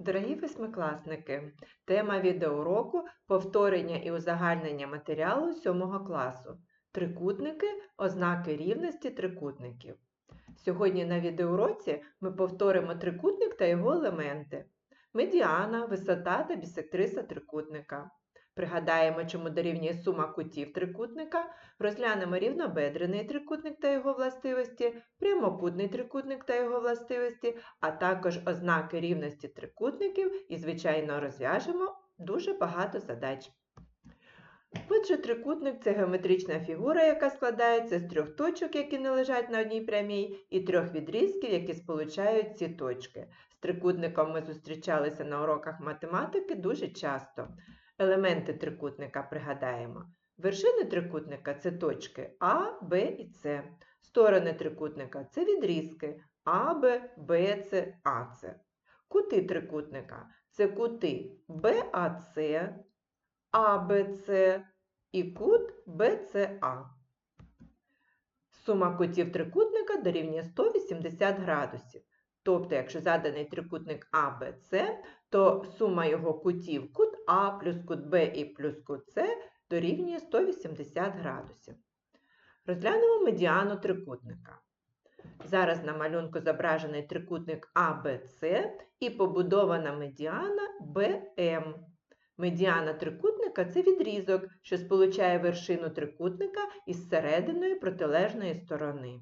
Дорогі восьмикласники, тема відеоуроку повторення і узагальнення матеріалу 7 класу. Трикутники ознаки рівності трикутників. Сьогодні на відеоуроці ми повторимо трикутник та його елементи. Медіана, висота та бісектриса трикутника. Пригадаємо, чому дорівнює сума кутів трикутника, розглянемо рівнобедрений трикутник та його властивості, прямокутний трикутник та його властивості, а також ознаки рівності трикутників і, звичайно, розв'яжемо дуже багато задач. Отже, трикутник це геометрична фігура, яка складається з трьох точок, які не лежать на одній прямій, і трьох відрізків, які сполучають ці точки. З трикутником ми зустрічалися на уроках математики дуже часто. Елементи трикутника пригадаємо. Вершини трикутника це точки А, Б і С. Сторони трикутника це відрізки А, Б, Б, С, А, С. Кути трикутника це кути БАЦ, АБЦ і кут БЦА. Сума кутів трикутника дорівнює 180 градусів. Тобто, якщо заданий трикутник АБЦ, то сума його кутів кут А плюс кут Б і плюс кут С дорівнює 180 градусів. Розглянемо медіану трикутника. Зараз на малюнку зображений трикутник АБЦ і побудована медіана БМ. Медіана трикутника це відрізок, що сполучає вершину трикутника із серединою протилежної сторони.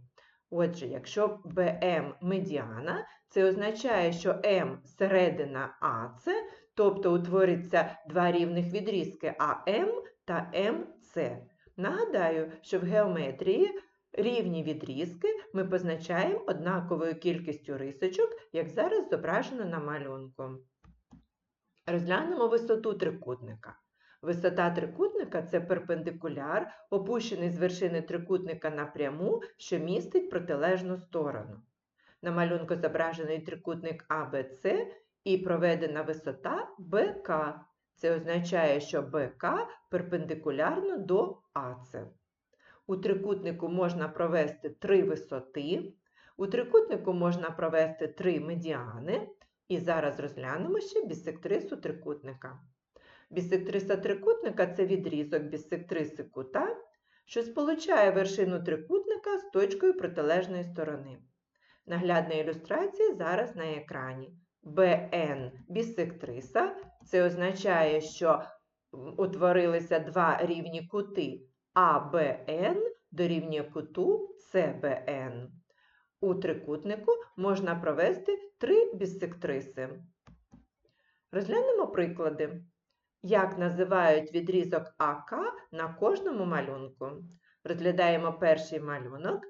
Отже, якщо БМ медіана, це означає, що М середина АЦ, тобто утвориться два рівних відрізки АМ та МЦ. Нагадаю, що в геометрії рівні відрізки ми позначаємо однаковою кількістю рисочок, як зараз зображено на малюнку. Розглянемо висоту трикутника. Висота трикутника це перпендикуляр, опущений з вершини трикутника напряму, що містить протилежну сторону. На малюнку зображений трикутник АБЦ і проведена висота БК. Це означає, що БК перпендикулярно до АЦ. У трикутнику можна провести три висоти, у трикутнику можна провести три медіани. І зараз розглянемо ще бісектрису трикутника. Бісектриса трикутника це відрізок бісектриси кута, що сполучає вершину трикутника з точкою протилежної сторони. Наглядна ілюстрація зараз на екрані. БН бісектриса це означає, що утворилися два рівні кути АБН дорівнює куту СБН. У трикутнику можна провести три бісектриси. Розглянемо приклади. Як називають відрізок АК на кожному малюнку? Розглядаємо перший малюнок.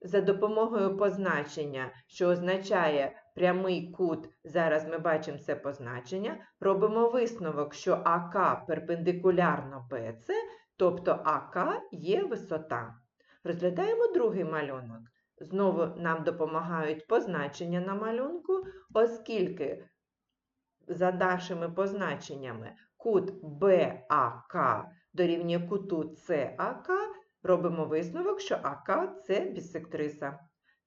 За допомогою позначення, що означає прямий кут, зараз ми бачимо це позначення, робимо висновок, що АК перпендикулярно БЦ, тобто АК є висота. Розглядаємо другий малюнок. Знову нам допомагають позначення на малюнку, оскільки за нашими позначеннями кут БАК дорівнює куту САК, робимо висновок, що АК це бісектриса.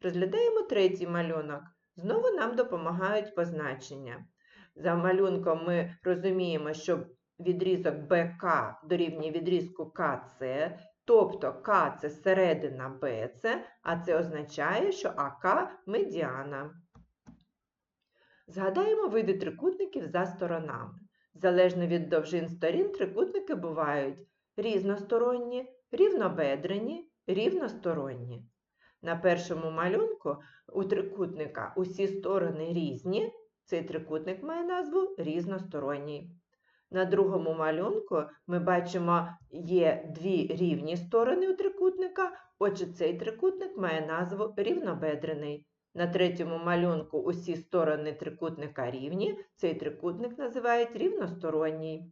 Розглядаємо третій малюнок. Знову нам допомагають позначення. За малюнком ми розуміємо, що відрізок БК дорівнює відрізку КЦ, тобто К це середина БЦ, а це означає, що АК медіана. Згадаємо види трикутників за сторонами. Залежно від довжин сторін, трикутники бувають різносторонні, рівнобедрені, рівносторонні. На першому малюнку у трикутника усі сторони різні. Цей трикутник має назву різносторонній. На другому малюнку ми бачимо, є дві рівні сторони у трикутника, отже, цей трикутник має назву рівнобедрений. На третьому малюнку усі сторони трикутника рівні, цей трикутник називають рівносторонній.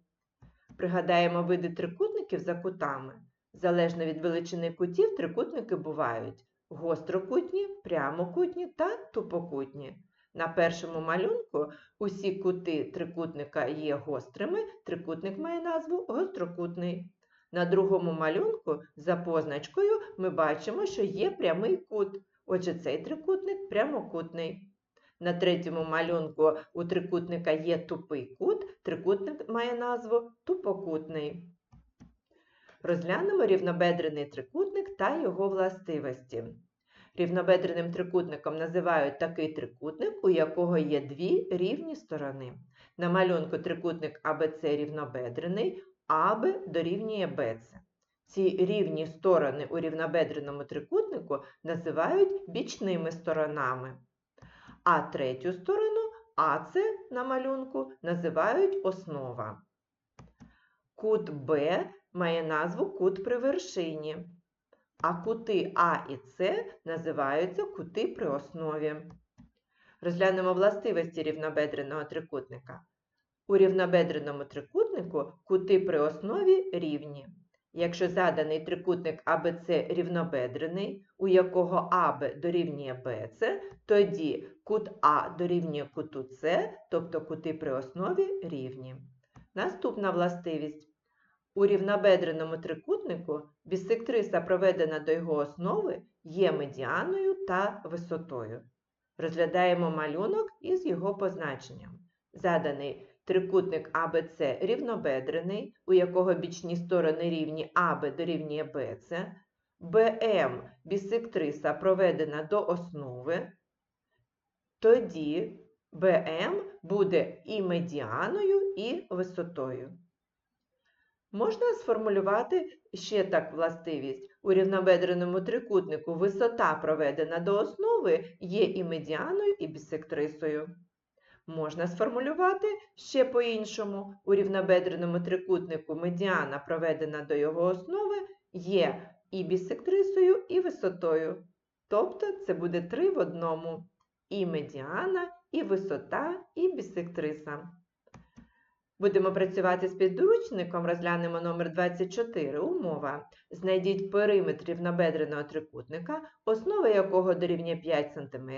Пригадаємо види трикутників за кутами. Залежно від величини кутів, трикутники бувають гострокутні, прямокутні та тупокутні. На першому малюнку усі кути трикутника є гострими, трикутник має назву гострокутний. На другому малюнку за позначкою ми бачимо, що є прямий кут. Отже, цей трикутник прямокутний. На третьому малюнку у трикутника є тупий кут, трикутник має назву тупокутний. Розглянемо рівнобедрений трикутник та його властивості. Рівнобедреним трикутником називають такий трикутник, у якого є дві рівні сторони. На малюнку трикутник АБЦ рівнобедрений, АБ дорівнює БЦ. Ці рівні сторони у рівнобедреному трикутнику називають бічними сторонами. А третю сторону АЦ на малюнку називають основа. Кут Б має назву кут при вершині, а кути А і С називаються кути при основі. Розглянемо властивості рівнобедреного трикутника. У рівнобедреному трикутнику кути при основі рівні. Якщо заданий трикутник АБЦ рівнобедрений, у якого АБ дорівнює БЦ, тоді кут А дорівнює куту С, тобто кути при основі рівні. Наступна властивість. У рівнобедреному трикутнику бісектриса, проведена до його основи, є медіаною та висотою. Розглядаємо малюнок із його позначенням. Заданий трикутник АБЦ рівнобедрений, у якого бічні сторони рівні АБ дорівнює БЦ, БМ бісектриса проведена до основи, тоді БМ буде і медіаною, і висотою. Можна сформулювати ще так властивість. У рівнобедреному трикутнику висота, проведена до основи, є і медіаною, і бісектрисою. Можна сформулювати ще по-іншому. У рівнобедреному трикутнику медіана, проведена до його основи, є і бісектрисою, і висотою. Тобто це буде три в одному. І медіана, і висота, і бісектриса. Будемо працювати з підручником, розглянемо номер 24. Умова. Знайдіть периметр рівнобедреного трикутника, основа якого дорівнює 5 см,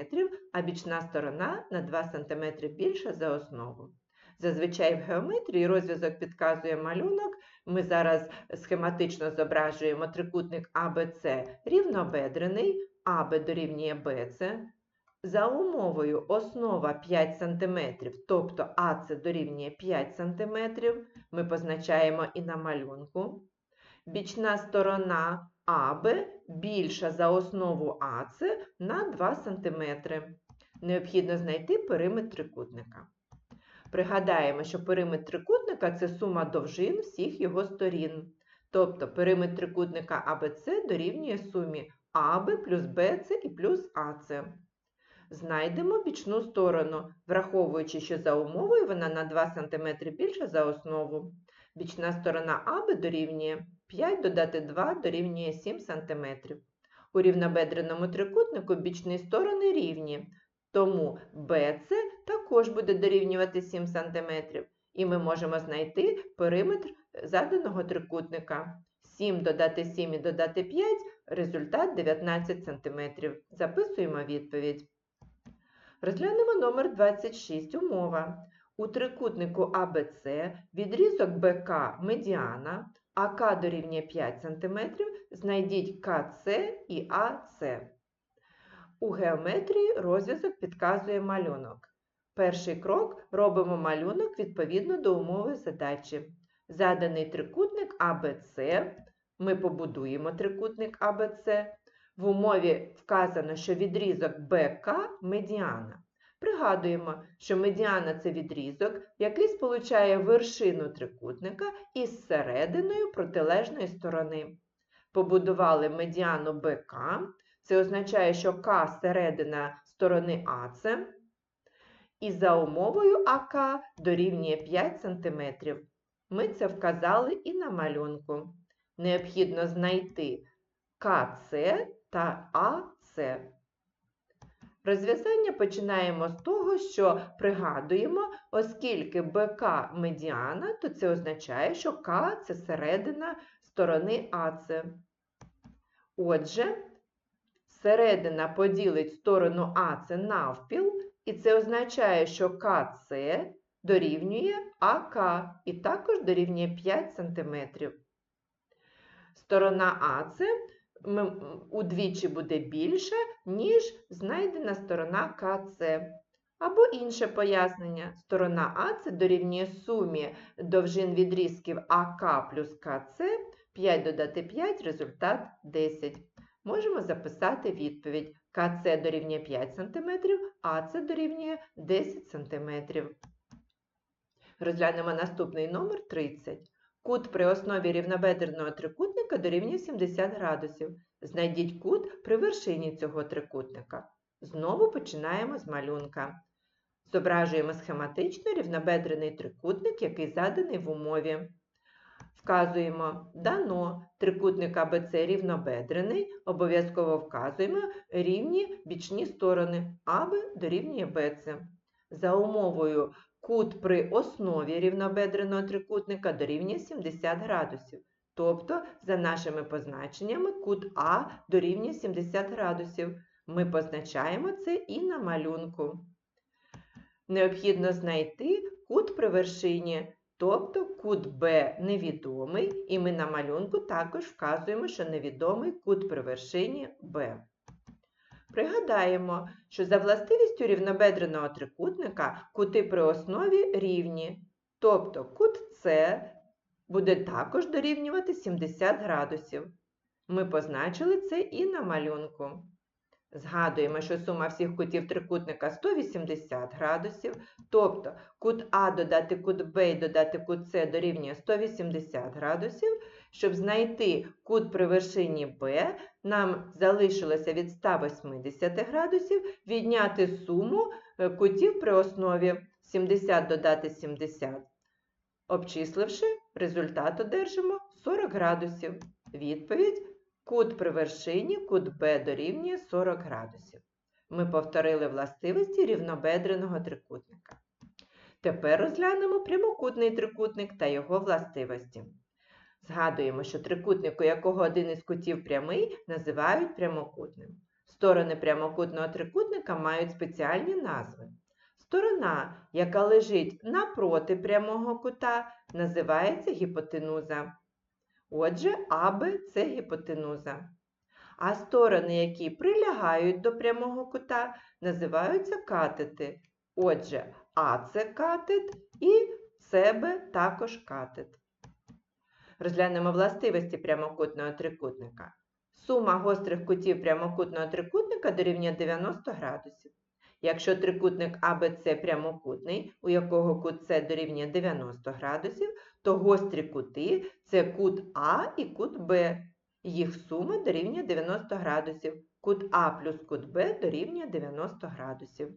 а бічна сторона на 2 см більша за основу. Зазвичай в геометрії розв'язок підказує малюнок. Ми зараз схематично зображуємо трикутник АБЦ рівнобедрений, АБ дорівнює БЦ. За умовою основа 5 см, тобто АЦ дорівнює 5 см, ми позначаємо і на малюнку. Бічна сторона АБ більша за основу АЦ на 2 см. Необхідно знайти периметр трикутника. Пригадаємо, що периметр трикутника це сума довжин всіх його сторін. Тобто периметр трикутника АБЦ дорівнює сумі АБ плюс БЦ і плюс АЦ. Знайдемо бічну сторону, враховуючи, що за умовою вона на 2 см більша за основу. Бічна сторона АБ дорівнює 5 додати 2 дорівнює 7 см. У рівнобедреному трикутнику бічні сторони рівні, тому BC також буде дорівнювати 7 см. І ми можемо знайти периметр заданого трикутника. 7 додати 7 і додати 5 результат 19 см. Записуємо відповідь. Розглянемо номер 26. Умова. У трикутнику АБЦ відрізок БК медіана, АК дорівнює 5 см, знайдіть КЦ і АЦ. У геометрії розв'язок підказує малюнок. Перший крок робимо малюнок відповідно до умови задачі. Заданий трикутник АБЦ. Ми побудуємо трикутник АБЦ. В умові вказано, що відрізок БК медіана. Пригадуємо, що медіана це відрізок, який сполучає вершину трикутника із серединою протилежної сторони. Побудували медіану БК. Це означає, що К середина сторони АЦ. І за умовою АК дорівнює 5 см. Ми це вказали і на малюнку. Необхідно знайти КЦ та АЦ. Розв'язання починаємо з того, що пригадуємо, оскільки БК медіана, то це означає, що К це середина сторони АЦ. Отже, середина поділить сторону АЦ навпіл, і це означає, що КЦ дорівнює АК і також дорівнює 5 см. Сторона АЦ удвічі буде більша, ніж знайдена сторона КЦ. Або інше пояснення. Сторона А це дорівнює сумі довжин відрізків АК плюс КЦ, 5 додати 5, результат 10. Можемо записати відповідь. КЦ дорівнює 5 см, АЦ дорівнює 10 см. Розглянемо наступний номер 30. Кут при основі рівнобедреного трикутника дорівнює 70 градусів. Знайдіть кут при вершині цього трикутника. Знову починаємо з малюнка. Зображуємо схематично рівнобедрений трикутник, який заданий в умові. Вказуємо дано трикутник АБЦ рівнобедрений, обов'язково вказуємо рівні бічні сторони АБ дорівнює БЦ. За умовою кут при основі рівнобедреного трикутника дорівнює 70 градусів. Тобто, за нашими позначеннями, кут А дорівнює 70 градусів. Ми позначаємо це і на малюнку. Необхідно знайти кут при вершині, тобто кут Б невідомий, і ми на малюнку також вказуємо, що невідомий кут при вершині Б. Пригадаємо, що за властивістю рівнобедреного трикутника кути при основі рівні, тобто кут С буде також дорівнювати 70 градусів. Ми позначили це і на малюнку. Згадуємо, що сума всіх кутів трикутника 180 градусів, тобто кут А додати кут Б додати кут С дорівнює 180 градусів. Щоб знайти кут при вершині Б, нам залишилося від 180 градусів відняти суму е, кутів при основі 70 додати 70. Обчисливши, результат одержимо 40 градусів. Відповідь Кут при вершині, кут Б дорівнює 40 градусів. Ми повторили властивості рівнобедреного трикутника. Тепер розглянемо прямокутний трикутник та його властивості. Згадуємо, що трикутник, у якого один із кутів прямий, називають прямокутним. Сторони прямокутного трикутника мають спеціальні назви. Сторона, яка лежить напроти прямого кута, називається гіпотенуза. Отже, АБ це гіпотенуза. А сторони, які прилягають до прямого кута, називаються катети. Отже, А це катет і СБ також катет. Розглянемо властивості прямокутного трикутника. Сума гострих кутів прямокутного трикутника дорівнює 90 градусів. Якщо трикутник АБЦ прямокутний, у якого кут С дорівнює 90 градусів, то гострі кути це кут А і кут Б. Їх сума дорівнює 90 градусів. Кут А плюс кут Б дорівнює 90 градусів.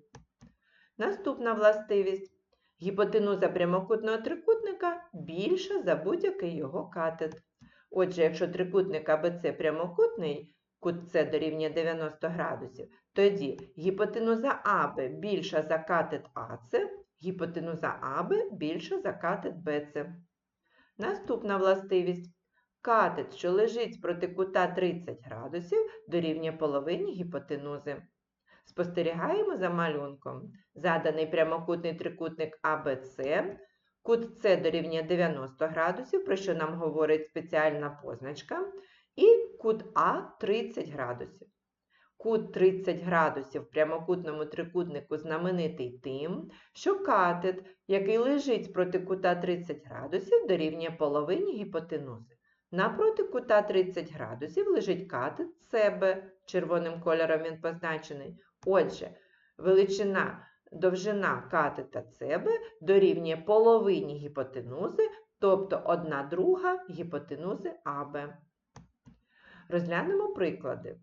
Наступна властивість. Гіпотенуза прямокутного трикутника більша за будь-який його катет. Отже, якщо трикутник АБЦ прямокутний, кут С дорівнює 90 градусів, тоді гіпотенуза АБ більша за катет АЦ, гіпотенуза АБ більша за катет БЦ. Наступна властивість. Катет, що лежить проти кута 30 градусів, дорівнює половині гіпотенузи. Спостерігаємо за малюнком. Заданий прямокутний трикутник АБЦ. Кут С дорівнює 90 градусів, про що нам говорить спеціальна позначка. І кут А 30 градусів. Кут 30 градусів в прямокутному трикутнику знаменитий тим, що катет, який лежить проти кута 30 градусів, дорівнює половині гіпотенузи. Напроти кута 30 градусів лежить катет себе, червоним кольором він позначений. Отже, величина довжина катета себе дорівнює половині гіпотенузи, тобто 1 друга гіпотенузи АБ. Розглянемо приклади.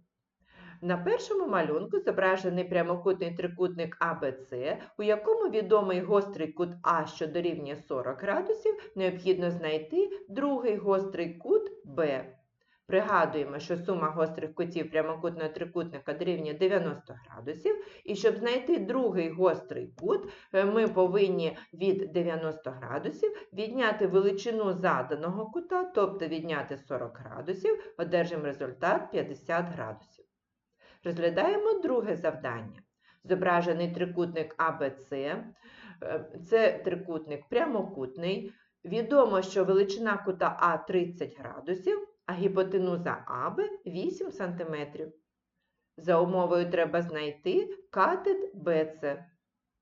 На першому малюнку зображений прямокутний трикутник АБЦ, у якому відомий гострий кут А, що дорівнює 40 градусів, необхідно знайти другий гострий кут Б. Пригадуємо, що сума гострих кутів прямокутного трикутника дорівнює 90 градусів, і щоб знайти другий гострий кут, е, ми повинні від 90 градусів відняти величину заданого кута, тобто відняти 40 градусів, одержимо результат 50 градусів. Розглядаємо друге завдання. Зображений трикутник АБЦ. Е, це трикутник прямокутний. Відомо, що величина кута А 30 градусів, а гіпотенуза АБ 8 см. За умовою треба знайти катет БЦ.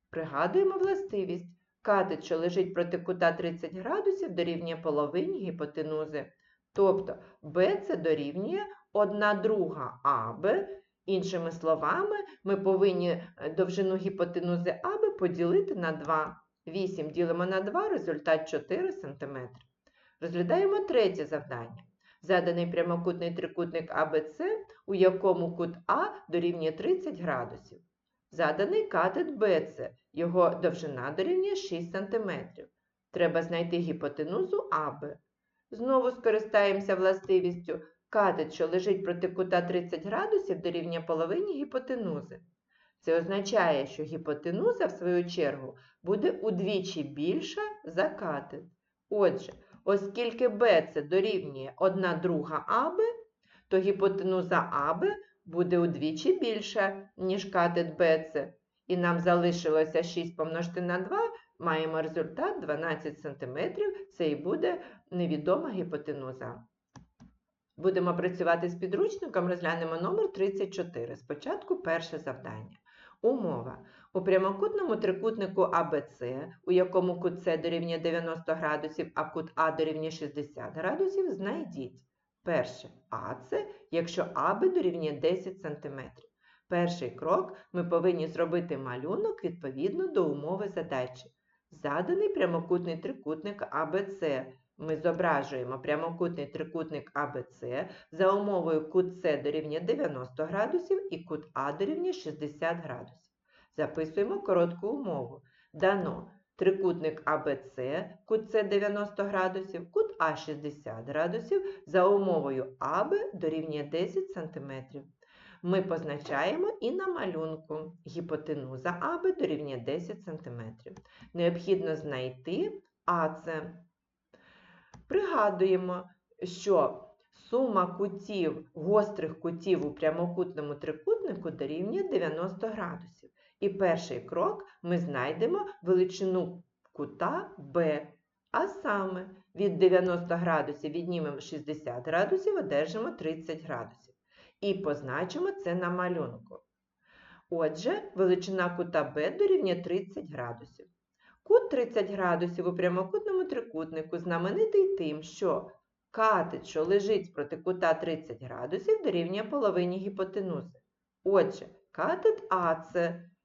Пригадуємо властивість. Катет, що лежить проти кута 30 градусів, дорівнює половині гіпотенузи. Тобто BC дорівнює 1 друга АБ. Іншими словами, ми повинні е, довжину гіпотенузи АБ поділити на 2. 8 ділимо на 2, результат 4 см. Розглядаємо третє завдання. Заданий прямокутний трикутник АБЦ, у якому кут А дорівнює 30 градусів. Заданий катет БЦ, його довжина дорівнює 6 см. Треба знайти гіпотенузу АБ. Знову скористаємося властивістю. Катет, що лежить проти кута 30 градусів, дорівнює половині гіпотенузи. Це означає, що гіпотенуза, в свою чергу, буде удвічі більша за катет. Отже, оскільки BC дорівнює 1 друга АБ, то гіпотенуза АБ буде удвічі більша, ніж катет BC. І нам залишилося 6 помножити на 2, маємо результат 12 см, це і буде невідома гіпотенуза. Будемо працювати з підручником, розглянемо номер 34. Спочатку перше завдання. Умова. У прямокутному трикутнику АБЦ, у якому кут С дорівнює 90 градусів, а кут А дорівнює 60 градусів, знайдіть. Перше АЦ, якщо АБ дорівнює 10 см. Перший крок ми повинні зробити малюнок відповідно до умови задачі. Заданий прямокутний трикутник АБЦ. Ми зображуємо прямокутний трикутник АБЦ за умовою кут С дорівнює 90 градусів і кут А дорівнює 60 градусів. Записуємо коротку умову. Дано трикутник АБЦ, кут С 90 градусів, кут А 60 градусів за умовою АБ дорівнює 10 см. Ми позначаємо і на малюнку. Гіпотенуза АБ дорівнює 10 см. Необхідно знайти АЦ. Пригадуємо, що сума кутів, гострих кутів у прямокутному трикутнику дорівнює 90 градусів. І перший крок ми знайдемо величину кута Б. А саме від 90 градусів віднімемо 60 градусів, одержимо 30 градусів. І позначимо це на малюнку. Отже, величина кута Б дорівнює 30 градусів. Кут 30 градусів у прямокутному трикутнику знаменитий тим, що катет, що лежить проти кута 30 градусів, дорівнює половині гіпотенузи. Отже, катет АЦ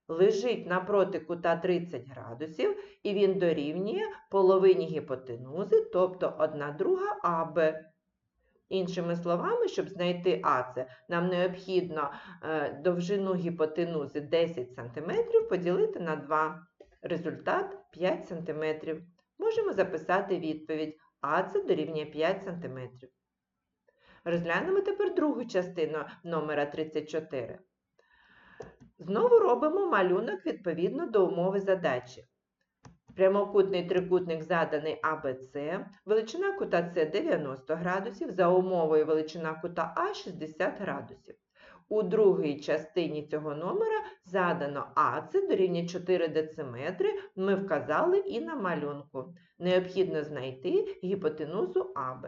лежить напроти кута 30 градусів, і він дорівнює половині гіпотенузи, тобто 1 друга АБ. Іншими словами, щоб знайти АЦ, нам необхідно е, довжину гіпотенузи 10 см поділити на 2. Результат 5 см. Можемо записати відповідь АЦ дорівнює 5 см. Розглянемо тепер другу частину номера 34. Знову робимо малюнок відповідно до умови задачі. Прямокутний трикутник заданий АБЦ, величина кута С 90 градусів, за умовою величина кута А 60 градусів. У другій частині цього номера задано АЦ дорівнює 4 дециметри, ми вказали і на малюнку. Необхідно знайти гіпотенузу АБ.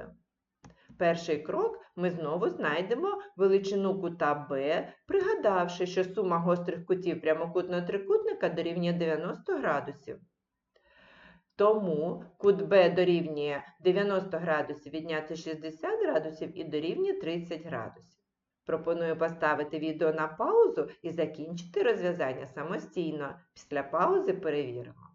Перший крок ми знову знайдемо величину кута Б, пригадавши, що сума гострих кутів прямокутного трикутника дорівнює 90 градусів. Тому кут Б дорівнює 90 градусів відняти 60 градусів і дорівнює 30 градусів. Пропоную поставити відео на паузу і закінчити розв'язання самостійно. Після паузи перевіримо.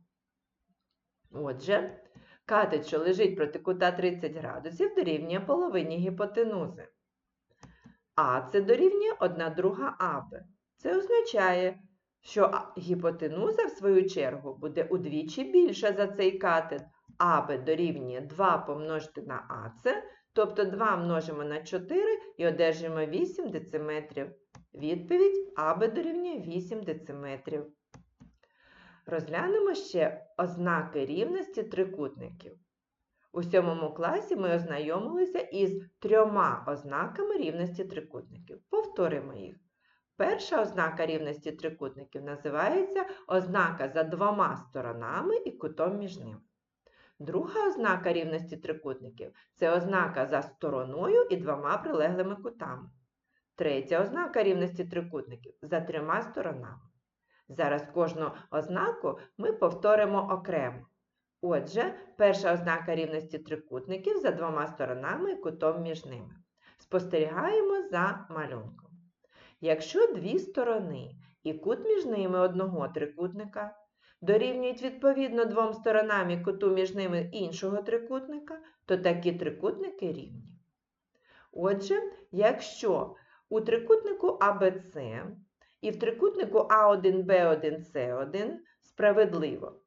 Отже, катет, що лежить проти кута 30 градусів, дорівнює половині гіпотенузи. А це дорівнює 1 друга АБ. Це означає, що гіпотенуза, в свою чергу, буде удвічі більша за цей катет. АБ дорівнює 2 помножити на АЦ, тобто 2 множимо на 4 і одержимо 8 дециметрів. Відповідь АБ дорівнює 8 дециметрів. Розглянемо ще ознаки рівності трикутників. У сьомому класі ми ознайомилися із трьома ознаками рівності трикутників. Повторимо їх. Перша ознака рівності трикутників називається ознака за двома сторонами і кутом між ними. Друга ознака рівності трикутників це ознака за стороною і двома прилеглими кутами. Третя ознака рівності трикутників за трьома сторонами. Зараз кожну ознаку ми повторимо окремо. Отже, перша ознака рівності трикутників за двома сторонами і кутом між ними. Спостерігаємо за малюнком. Якщо дві сторони і кут між ними одного трикутника дорівнюють відповідно двом сторонам і куту між ними іншого трикутника, то такі трикутники рівні. Отже, якщо у трикутнику АБЦ і в трикутнику А1, Б1, С1 справедливо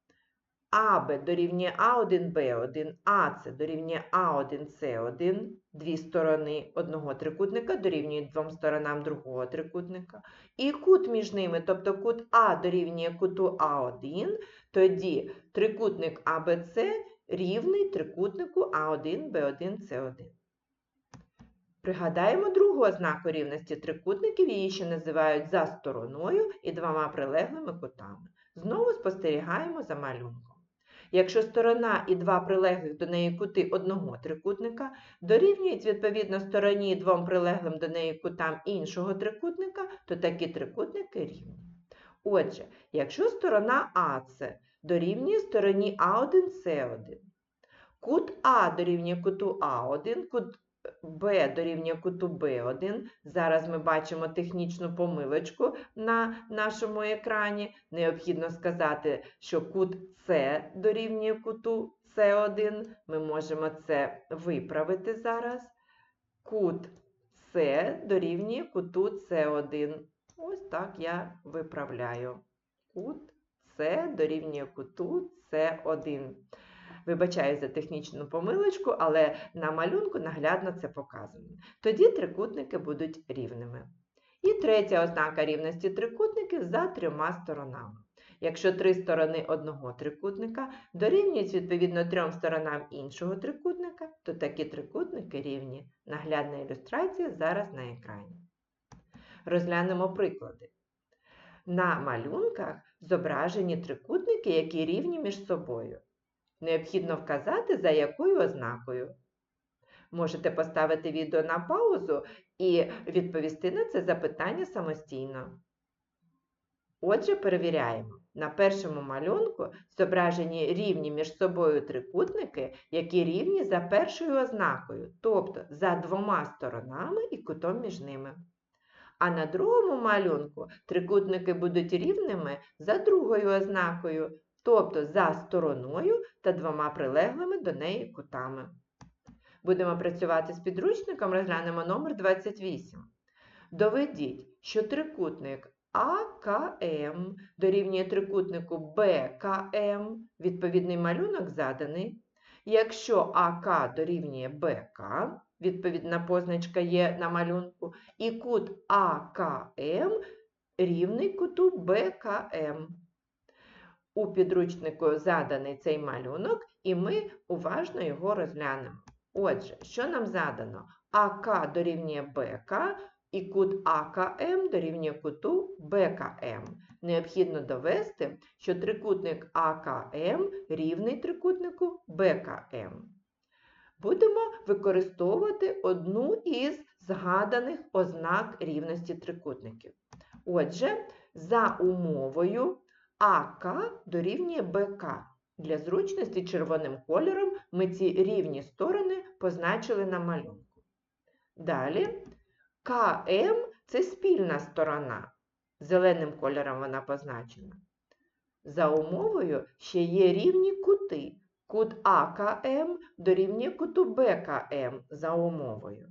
АБ дорівнює А1, Б1, АС дорівнює А1, С1, дві сторони одного трикутника дорівнюють двом сторонам другого трикутника, і кут між ними, тобто кут А дорівнює куту А1, тоді трикутник АБЦ рівний трикутнику А1, Б1, С1. Пригадаємо другу ознаку рівності трикутників, її ще називають за стороною і двома прилеглими кутами. Знову спостерігаємо за малюнком. Якщо сторона і два прилеглих до неї кути одного трикутника дорівнюють відповідно стороні і двом прилеглим до неї кутам іншого трикутника, то такі трикутники рівні. Отже, якщо сторона АС дорівнює стороні А1, С1, кут А дорівнює куту А1, кут Б дорівнює куту Б1. Зараз ми бачимо технічну помилочку на нашому екрані. Необхідно сказати, що кут С дорівнює куту С1. Ми можемо це виправити зараз. Кут С дорівнює куту С1. Ось так я виправляю. Кут С дорівнює куту С1. Вибачаю за технічну помилочку, але на малюнку наглядно це показано. Тоді трикутники будуть рівними. І третя ознака рівності трикутників за трьома сторонами. Якщо три сторони одного трикутника дорівнюють відповідно трьом сторонам іншого трикутника, то такі трикутники рівні. Наглядна ілюстрація зараз на екрані. Розглянемо приклади. На малюнках зображені трикутники, які рівні між собою. Необхідно вказати, за якою ознакою. Можете поставити відео на паузу і відповісти на це запитання самостійно. Отже, перевіряємо. На першому малюнку зображені рівні між собою трикутники, які рівні за першою ознакою, тобто за двома сторонами і кутом між ними. А на другому малюнку трикутники будуть рівними за другою ознакою, тобто за стороною та двома прилеглими до неї кутами. Будемо працювати з підручником, розглянемо номер 28. Доведіть, що трикутник АКМ дорівнює трикутнику БКМ, відповідний малюнок заданий. Якщо АК дорівнює БК, відповідна позначка є на малюнку, і кут АКМ рівний куту БКМ. У підручнику заданий цей малюнок, і ми уважно його розглянемо. Отже, що нам задано? АК дорівнює БК і кут АКМ дорівнює куту БКМ. Необхідно довести, що трикутник АКМ рівний трикутнику БКМ. Будемо використовувати одну із згаданих ознак рівності трикутників. Отже, за умовою АК дорівнює БК. Для зручності червоним кольором ми ці рівні сторони позначили на малюнку. Далі КМ це спільна сторона. Зеленим кольором вона позначена. За умовою ще є рівні кути. Кут АКМ дорівнює куту БКМ за умовою.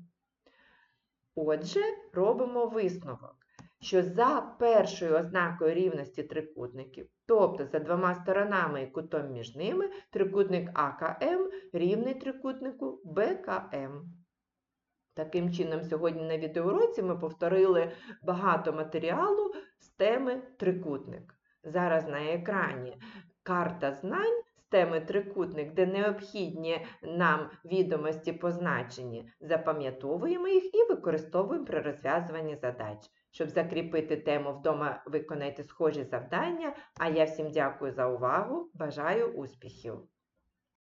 Отже, робимо висновок, що за першою ознакою рівності трикутників, тобто за двома сторонами і кутом між ними, трикутник АКМ рівний трикутнику БКМ. Таким чином, сьогодні на відеоуроці ми повторили багато матеріалу з теми трикутник. Зараз на екрані карта знань з теми трикутник, де необхідні нам відомості позначені, запам'ятовуємо їх і використовуємо при розв'язуванні задач. Щоб закріпити тему вдома, виконайте схожі завдання. А я всім дякую за увагу. Бажаю успіхів!